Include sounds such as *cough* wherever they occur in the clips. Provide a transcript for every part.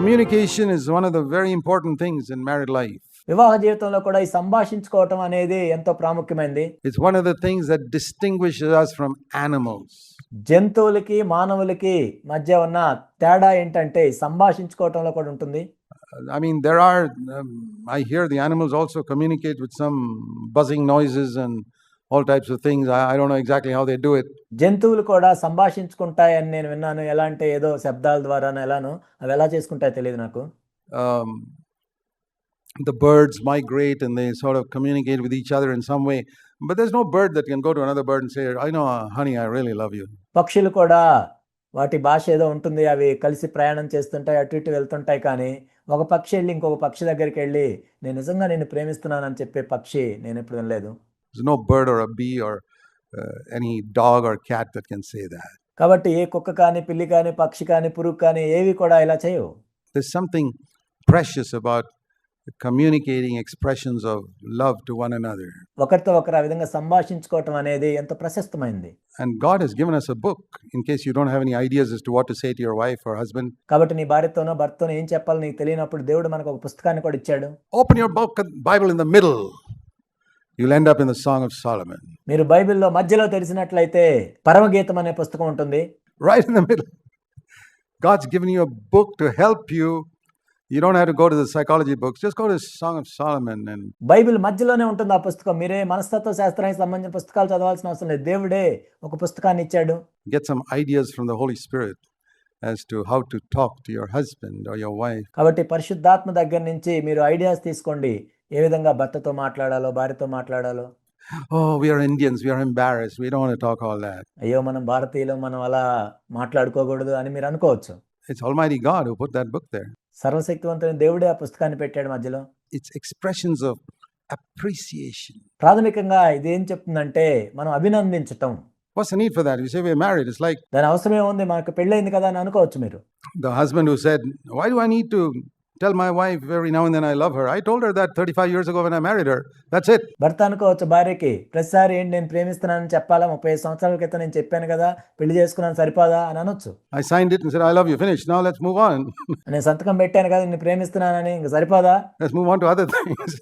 Communication is one of the very important things in married life వివాహ జీవితంలో కూడా ఈ సంభాషించుకోవటం అనేది ఎంతో ప్రాముఖ్యమైనది it's one of the things that distinguish us from animals. జంతువులకి మానవులకి మధ్య ఉన్న తేడా ఏంటంటే సంభాషించుకోవటంలో కూడా ఉంటుంది. I mean there are I hear the animals also communicate with some buzzing noises and all types of things I don't know exactly how they do it జంతువులు కూడా సంభాషించుకుంటాయి అని నేను విన్నాను. ఎలా అంటే ఏదో శబ్దాల ద్వారా ఎలానో అవి ఎలా చేసుకుంటాయి తెలియదు నాకు. The birds migrate in the sort of communicate with each other in some way but there no bird that can go to another bird and say I know honey I really love you పక్షులు కూడా వాటి భాష ఏదో ఉంటుంది అవి కలిసి ప్రయాణం చేస్తుంటాయి అటు ఇటు వెళ్తుంటాయి కానీ ఒక పక్షి వెళ్ళి ఇంకొక పక్షి దగ్గరికి వెళ్ళి నేను నిజంగా నేను ప్రేమిస్తున్నానని చెప్పే పక్షి నేను ఎప్పుడు వినలేదు. There's no bird or a bee or uh, any dog or cat that can say that. కాబట్టి ఏ కుక్క కానీ పిల్లి కానీ పక్షి కానీ పురుగు కానీ ఏవి కూడా ఇలా చేయవు There's something precious about communicating expressions of love to one another. ఒకరితో ఒకరు ఆ విధంగా సంభాషించుకోవటం అనేది ఎంతో ప్రశస్తమైంది And God has given us a book in case you don't have any ideas as to what to say to your wife or husband. కాబట్టి నీ భార్యతోనో భర్తతోనో ఏం చెప్పాలో నీకు తెలియనప్పుడు దేవుడు మనకు ఒక పుస్తకాన్ని కూడా ఇచ్చాడు Open your book, Bible in the middle. you land of in the Song of Solomon మీరు బైబిల్లో మధ్యలో తెలిసినట్లయితే పరమ గీతం అనే పుస్తకం ఉంటుంది. Right in the middle God's given you book to help you you don't have to go to the psychology books just go to Song of Solomon and Bible మధ్యలోనే ఉంటుంది ఆ పుస్తకం. మీరే మనస్తత్వ శాస్త్రానికి సంబంధించిన పుస్తకాలు చదవాల్సిన అవసరం లేదు. దేవుడే ఒక పుస్తకాన్ని ఇచ్చాడు. Get some ideas from the Holy Spirit as to how to talk to your husband or your wife. కాబట్టి పరిశుద్ధాత్మ దగ్గర నుంచి మీరు ఐడియాస్ తీసుకోండి. ఏ విధంగా భర్తతో మాట్లాడాలో భార్యతో మాట్లాడాలో Oh, we are Indians. We are embarrassed. We don't want to talk all that. అయ్యో మనం భారతీయులు మనం అలా మాట్లాడుకోకూడదు అని మీరు అనుకోవచ్చు It's Almighty God who put that book there. సర్వశక్తివంతుని దేవుడే ఆ పుస్తకాన్ని పెట్టాడు మధ్యలో It's expressions of appreciation. ప్రాథమికంగా ఇది ఏం చెప్తుందంటే మనం అభినందించటం What's the need for that? If you say we're married, it's like దాని అవసరం ఏముంది మనకు పెళ్ళైంది కదా అని అనుకోవచ్చు మీరు the husband who said, Why do I need to tell my wife every now and then I love her? I told her that 35 years ago when I married her. That's it. భర్త అనుకోవచ్చు భార్యకి ప్రతిసారి ఏంటి నేను ప్రేమిస్తున్నానని చెప్పాలా ముప్పై ఐదు సంవత్సరాల క్రితం నేను చెప్పాను కదా పెళ్లి చేసుకున్నాను సరిపోదా అని అనొచ్చు I signed it and said, I love you. Finished. Now let's move on. *laughs* నేను సంతకం పెట్టాను కదా నేను ప్రేమిస్తున్నానని ఇంకా సరిపోదా let's move on to other things.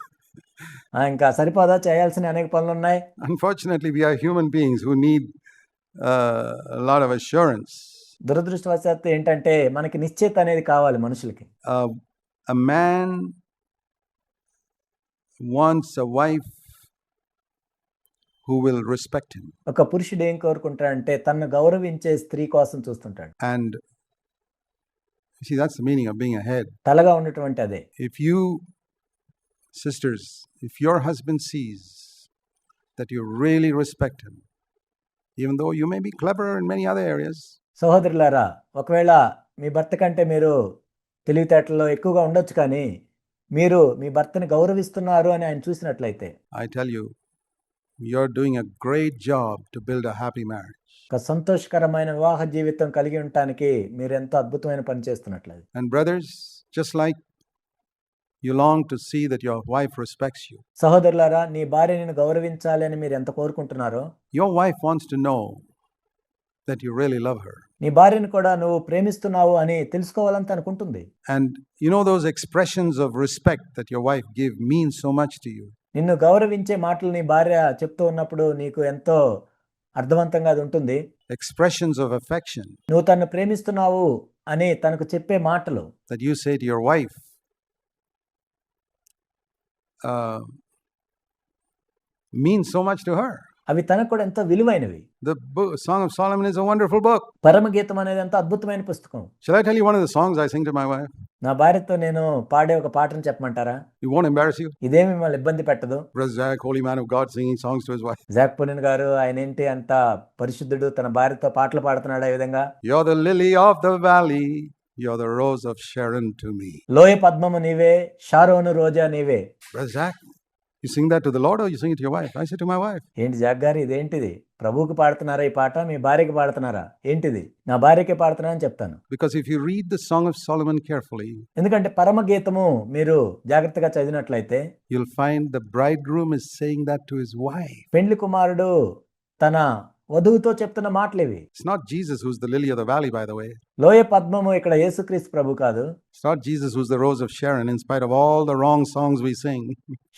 *laughs* ఆ, ఇంకా సరిపోదా చేయాల్సిన అనేక పనులు ఉన్నాయి Unfortunately, we are human beings who need uh, a lot of assurance. దురదృష్టవశాత్తు ఏంటంటే మనకి నిశ్చయిత అనేది కావాలి మనుషులకి Uh, a man wants a wife who will respect him. ఒక పురుషుడు ఏం కోరుకుంటాడంటే తనను గౌరవించే స్త్రీ కోసం చూస్తుంటాడు And see, that's the meaning of being a head. తలగా ఉన్నటువంటి అదే If you, sisters, if your husband sees that you really respect him, even though you may be clever in many other areas, సహోదరులారా ఒకవేళ మీ భర్త కంటే మీరు తెలివితేటల్లో ఎక్కువగా ఉండొచ్చు కానీ మీరు మీ భర్తని గౌరవిస్తున్నారు అని ఆయన చూసినట్లయితే. I tell you you are doing a great job to build a happy marriage ఒక సంతోషకరమైన వివాహ జీవితం కలిగి ఉండడానికి మీరు ఎంత అద్భుతమైన పని చేస్తున్నట్లయితే. And brothers just like you long to see that your wife respects you సహోదరులారా నీ భార్య నిన్ను గౌరవించాలి అని మీరు ఎంత కోరుకుంటున్నారో your wife wants to know that you really love her నీ భార్యని కూడా నువ్వు ప్రేమిస్తున్నావు అని తెలుసుకోవాలని అనుకుంటుంది. And you know those expressions of respect that your wife give mean so much to you నిన్ను గౌరవించే మాటలు నీ భార్య చెప్తూ ఉన్నప్పుడు నీకు ఎంతో అర్థవంతంగా అది ఉంటుంది. ఎక్స్‌ప్రెషన్స్ ఆఫ్ అఫెక్షన్ నువ్వు తన్ను ప్రేమిస్తున్నావు అని తనకు చెప్పే మాటలు. That you say your wife mean so much to her అవి తనకు కూడా ఎంతో విలువైనవి. ద సాంగ్ వండర్ఫుల్ బుక్ పరమ గీతం అనేది ఎంతో అద్భుతమైన పుస్తకం. Shall I the songs I నా భార్యతో నేను పాడే ఒక పాటను చెప్పమంటారా? యు ఇదేమి మిమ్మల్ని ఇబ్బంది పెట్టదు. Brother Zac holy man songs Zac Poonen గారు ఆయన ఏంటి అంత పరిశుద్ధుడు తన భార్యతో పాటలు పాడుతున్నాడు ఆ విధంగా? You are the lily of the valley you are the rose of Sharon to me లోయ పద్మము నీవే షారోను రోజా నీవే. You sing that to the Lord you sing it your wife I said to my wife ఏంటి Zac ఇది ఏంటిది ప్రభుకి పాడుతున్నారా ఈ పాట? మీ భార్యకి పాడుతున్నారా? ఏంటిది? నా భార్యకి పాడుతున్నానని చెప్తాను. Because if you read the Song of Solomon carefully ఎందుకంటే పరమ గీతము మీరు జాగ్రత్తగా చదివినట్లయితే you'll find the bridegroom is saying that to his wife పెండ్లి కుమారుడు తన వధువుతో చెప్తున్న మాటలేవి. ఇవి it's who's the lily the valley by the way లోయ పద్మము ఇక్కడ యేసుక్రీస్తు ప్రభు కాదు. It's not Jesus the rose of Sharon in of all the wrong songs we sing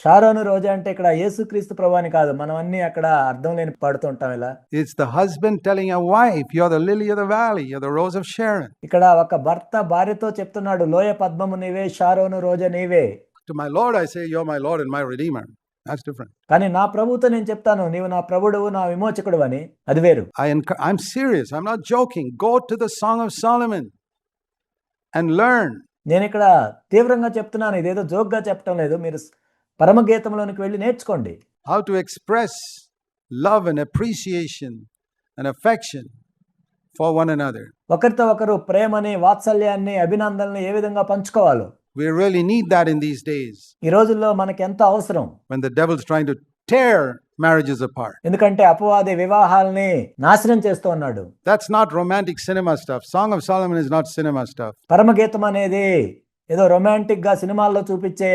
Sharon rose అంటే ఇక్కడ యేసుక్రీస్తు ప్రభు అని కాదు. మనం అన్ని అక్కడ అర్థం లేని పడుతుంటాం ఇలా. It's the husband telling a wife you the lily the valley you rose of Sharon ఇక్కడ ఒక భర్త భార్యతో చెప్తున్నాడు లోయ పద్మము నీవే షారోన్ రోజా నీవే. To my Lord I say you are my Lord and my redeemer That's different. కానీ నా ప్రభుత్వం నేను చెప్తాను నీవు నా ప్రభుడు నా విమోచకుడు అని అది వేరు. I'm serious I'm not joking go to the Song of Solomon and learn నేను ఇక్కడ తీవ్రంగా చెప్తున్నాను ఇదేదో జోక్గా చెప్పడం లేదు. మీరు పరమ గీతంలోనికి వెళ్ళి నేర్చుకోండి. How to express love and appreciation and affection for one and another ఒకరితో ఒకరు ప్రేమని వాత్సల్యాన్ని అభినందనని ఏ విధంగా పంచుకోవాలో. We really need that in these days ఈ రోజుల్లో మనకి ఎంతో అవసరం when the devil's trying to tear marriages apart. ఎందుకంటే అపవాది వివాహాల్ని నాశనం చేస్తూ ఉన్నాడు That's not romantic cinema stuff. Song of Solomon is not cinema stuff. పరమగీతం అనేది ఏదో రొమాంటిక్ గా సినిమాల్లో చూపించే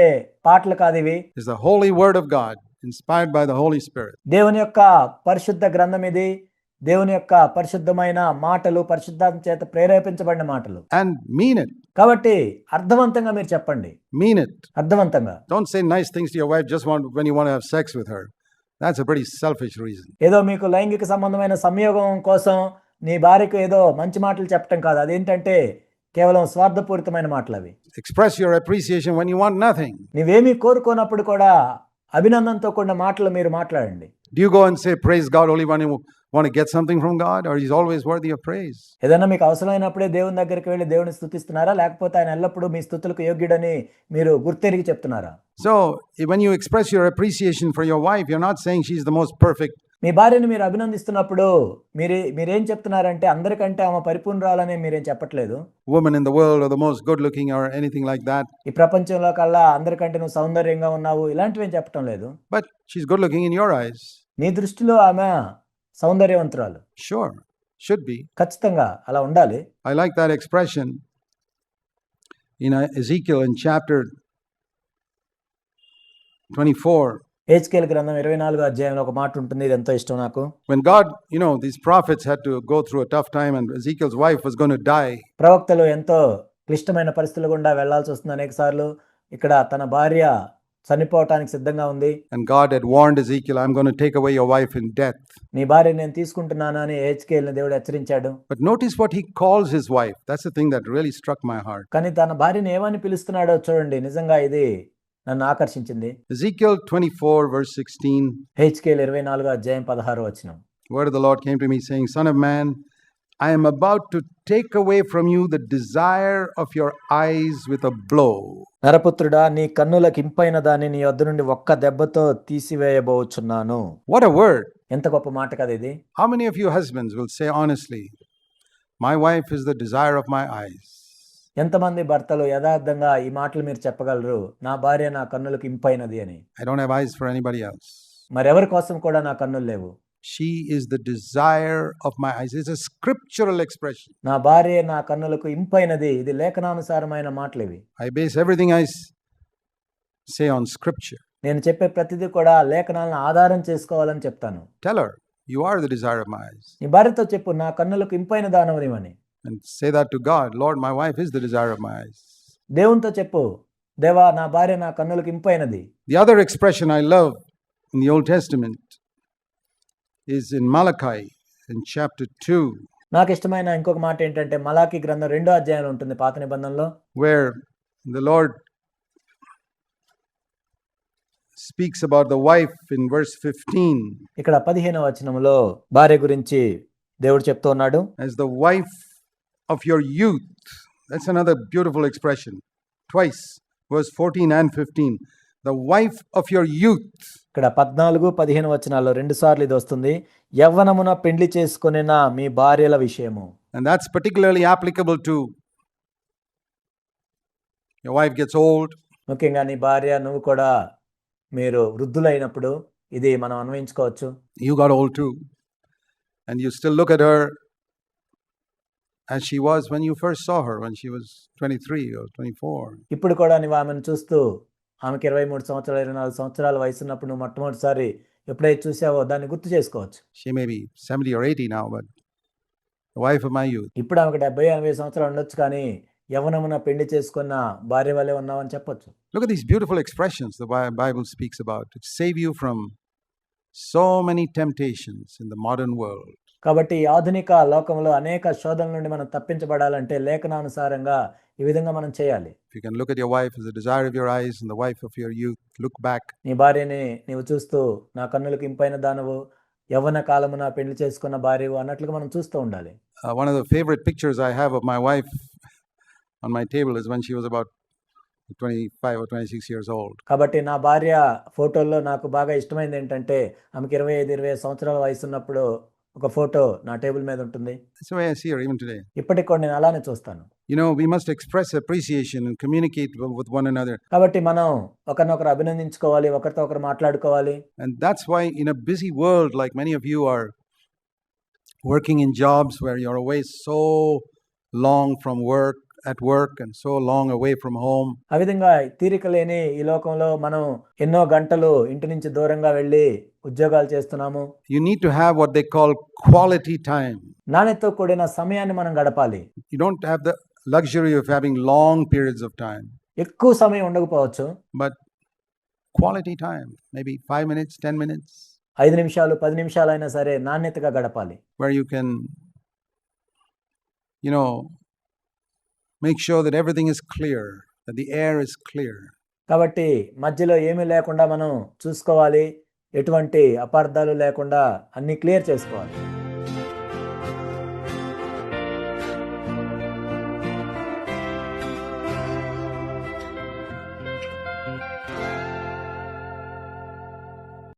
పాటలు కాదు ఇవి It's the holy word of God, inspired by the Holy Spirit. దేవుని యొక్క పరిశుద్ధ గ్రంథం ఇది దేవుని యొక్క పరిశుద్ధమైన మాటలు పరిశుద్ధాత్మ చేత ప్రేరేపించబడిన మాటలు. అండ్ మీన్ ఇట్ కాబట్టి అర్థవంతంగా మీరు చెప్పండి. మీన్ ఇట్ అర్థవంతంగా. Don't say nice things to your wife just want when you want to have sex with her that's a pretty selfish reason ఏదో మీకు లైంగిక సంబంధమైన సంయోగం కోసం నీ భార్యకు ఏదో మంచి మాటలు చెప్పడం కాదు. అది ఏంటంటే కేవలం స్వార్థపూరితమైన మాటలు అవి. Express your appreciation when you want nothing నీవేమీ కోరుకోనప్పుడు కూడా అభినందనతో కూడిన మాటలు మీరు మాట్లాడండి. Do go and say praise God only when want get something from God or is always worthy of praise ఏదైనా మీకు అవసరమైనప్పుడే దేవుని దగ్గరికి వెళ్ళి దేవుని స్థుతిస్తున్నారా లేకపోతే ఆయన ఎల్లప్పుడూ మీ స్థుతులకు యోగ్యుడని మీరు గుర్తెరిగి చెప్తున్నారా? So when you express your appreciation for your wife you're not saying she's the most perfect మీ భార్యను మీరు అభినందిస్తున్నప్పుడు మీరు మీరేం చెప్తున్నారంటే అందరికంటే ఆమె పరిపూర్ణ రాలనే మీరేం చెప్పట్లేదు? Women in the world the most good looking or like that ఈ ప్రపంచంలో కల్లా అందరికంటే నువ్వు సౌందర్యంగా ఉన్నావు ఇలాంటివేం చెప్పడం లేదు. But she's good looking in your eyes నీ దృష్టిలో ఆమె సౌందర్యవంతురాలు. షూర్ షుడ్ బి ఖచ్చితంగా అలా ఉండాలి. I like that expression in Ezekiel in chapter 24 హెచ్కేల్ గ్రంథం ఇరవై నాలుగో అధ్యాయంలో ఒక మాట ఉంటుంది ఇది ఎంతో ఇష్టం నాకు When God, you know, these prophets had to go through a tough time and Ezekiel's wife was going to die. ప్రవక్తలు ఎంతో క్లిష్టమైన పరిస్థితుల గుండా వెళ్ళాల్సి వస్తుంది అనేక సార్లు ఇక్కడ తన భార్య చనిపోవటానికి సిద్ధంగా ఉంది And God had warned Ezekiel, I'm going to take away your wife in death. నీ భార్య నేను తీసుకుంటున్నాను అని హెచ్కేల్ని దేవుడు హెచ్చరించాడు But notice what he calls his wife. That's the thing that really struck my heart. కానీ తన భార్యని ఏమని పిలుస్తున్నాడో చూడండి నిజంగా ఇది నన్ను ఆకర్షించింది Ezekiel 24, verse 16. హెచ్కేల్ ఇరవై నాలుగో అధ్యాయం పదహారు వచనం word of the Lord came to me saying, Son of man, I am about to take away from you the desire of your eyes with a blow. నరపుత్రుడా నీ కన్నులకు ఇంపైన దాన్ని నీ వద్ద నుండి ఒక్క దెబ్బతో తీసివేయబోచున్నాను What a word. ఎంత గొప్ప మాట కదా ఇది How many of you husbands will say honestly, My wife is the desire of my eyes? ఎంతమంది భర్తలు యథార్థంగా ఈ మాటలు మీరు చెప్పగలరు నా భార్య నా కన్నులకు ఇంపైనది అని I don't have eyes for anybody else. మరెవరి కోసం కూడా నా కన్నులు లేవు She is the desire of my eyes. It's a scriptural expression. నా భార్య నా కన్నులకు ఇంపైనది ఇది లేఖనానుసారమైన మాటలు ఇవి I base everything I s- say on scripture. నేను చెప్పే ప్రతిదీ కూడా లేఖనాలను ఆధారం చేసుకోవాలని చెప్తాను her, You are the desire of my eyes. నీ భార్యతో చెప్పు నా కన్నులకు ఇంపైన దానవనివని And say that to God Lord, my wife is the desire of my eyes. దేవునితో చెప్పు దేవా నా భార్య నా కన్నులకు ఇంపైనది The other expression I love in the Old Testament is in Malachi in chapter 2, నాకు ఇష్టమైన ఇంకొక మాట ఏంటంటే మలాకి గ్రంథం రెండో అధ్యాయంలో ఉంటుంది పాత నిబంధనలో where the Lord speaks about the wife in verse 15 ఇక్కడ పదిహేనవ వచనంలో భార్య గురించి దేవుడు చెప్తూ ఉన్నాడు as the wife of your youth. That's another beautiful expression. Twice, verse 14 and 15. The wife of your youth. ఇక్కడ పద్నాలుగు పదిహేను వచనాల్లో రెండు సార్లు ఇది వస్తుంది యవ్వనమున పెండ్లి చేసుకొనిన మీ భార్యల విషయము And that's particularly applicable to your wife gets old, ముఖ్యంగా నీ భార్య నువ్వు కూడా మీరు వృద్ధులైనప్పుడు ఇది మనం అన్వయించుకోవచ్చు you got old too. And you still look at her as she was when you first saw her, when she was 23 or 24. ఇప్పుడు కూడా నువ్వు ఆమెను చూస్తూ ఆమెకి ఇరవై మూడు సంవత్సరాలు ఇరవై నాలుగు సంవత్సరాల వయసు ఉన్నప్పుడు నువ్వు మొట్టమొదటిసారి ఎప్పుడైతే చూసావో దాన్ని గుర్తు చేసుకోవచ్చు She may be 70 or 80 now, but the wife of my youth. ఇప్పుడు ఆమెకు డెబ్బై ఎనభై సంవత్సరాలు ఉండొచ్చు కానీ యవనమున పెళ్లి చేసుకున్న భార్య వల్లే ఉన్నామని చెప్పొచ్చు Look at these beautiful expressions the Bi- Bible speaks about to save you from so many temptations in the modern world. కాబట్టి ఆధునిక లోకంలో అనేక శోధనల నుండి మనం తప్పించబడాలంటే లేఖనానుసారంగా ఈ విధంగా మనం చేయాలి you can look at your wife as the desire of your eyes and the wife of your youth, look back. నీ భార్యని నీవు చూస్తూ నా కన్నులకు ఇంపైన దానవు యవ్వన కాలమున పెళ్ళి చేసుకున్న భార్యవు అన్నట్లుగా మనం చూస్తూ ఉండాలి one of the favorite pictures I have of my wife on my table is when she was about 25 or 26 years old. కాబట్టి నా భార్య ఫోటోల్లో నాకు బాగా ఇష్టమైంది ఏంటంటే ఆమెకి ఇరవై ఐదు ఇరవై ఐదు సంవత్సరాల వయసు ఉన్నప్పుడు ఒక ఫోటో నా టేబుల్ మీద ఉంటుంది That's the way I see her even today. ఇప్పటికి కూడా నేను అలానే చూస్తాను You know, we must express appreciation and communicate w- with one another. కాబట్టి మనం ఒకరినొకరు అభినందించుకోవాలి ఒకరితో ఒకరు మాట్లాడుకోవాలి And that's why, in a busy world, like many of you are working in jobs where you're away so long from work, at work, and so long away from home, ఆ విధంగా తీరిక లేని ఈ లోకంలో మనం ఎన్నో గంటలు ఇంటి నుంచి దూరంగా వెళ్ళి ఉద్యోగాలు చేస్తున్నాము. You need to have what they call quality time నాణ్యత కూడిన సమయాన్ని మనం గడపాలి. You don't have the luxury of having long periods of time ఎక్కువ సమయం ఉండకపోవచ్చు. But quality time maybe five minutes ten minutes ఐదు నిమిషాలు పది నిమిషాలు అయినా సరే నాణ్యతగా గడపాలి. Where you can you know make sure that everything is clear that the air is clear కాబట్టి మధ్యలో ఏమీ లేకుండా మనం చూసుకోవాలి. ఎటువంటి అపార్థాలు లేకుండా అన్ని క్లియర్ చేసుకోవాలి.